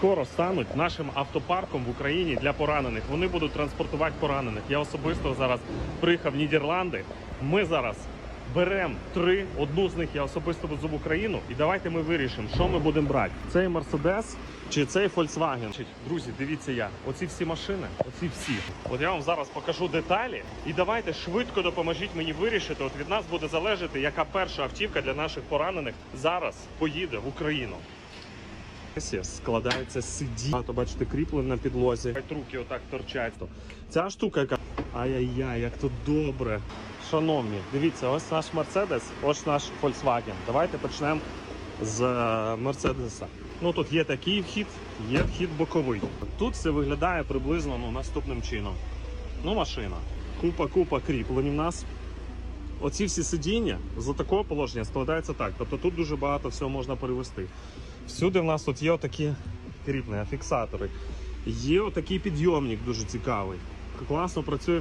скоро стануть нашим автопарком в Україні для поранених. Вони будуть транспортувати поранених. Я особисто зараз приїхав в Нідерланди. Ми зараз беремо три. Одну з них я особисто везу в Україну. І давайте ми вирішимо, що ми будемо брати: цей Мерседес чи цей Volkswagen. Друзі, дивіться я. Оці всі машини, оці всі. От я вам зараз покажу деталі. І давайте швидко допоможіть мені вирішити. От від нас буде залежати, яка перша автівка для наших поранених зараз поїде в Україну. Складається сидіння. То бачите, кріплення на підлозі. Руки отак торчать. Ця штука, яка ай-яй-яй, як тут добре. Шановні, дивіться, ось наш Мерседес, ось наш Volkswagen. Давайте почнемо з е, Мерседеса. Ну тут є такий вхід, є вхід боковий. Тут все виглядає приблизно ну, наступним чином. Ну, машина. Купа-купа кріплень у нас. Оці всі сидіння з такого положення складаються так. Тобто тут дуже багато всього можна перевести. Всюди в нас тут є отакі кріплення, фіксатори. Є отакий підйомник дуже цікавий. Класно працює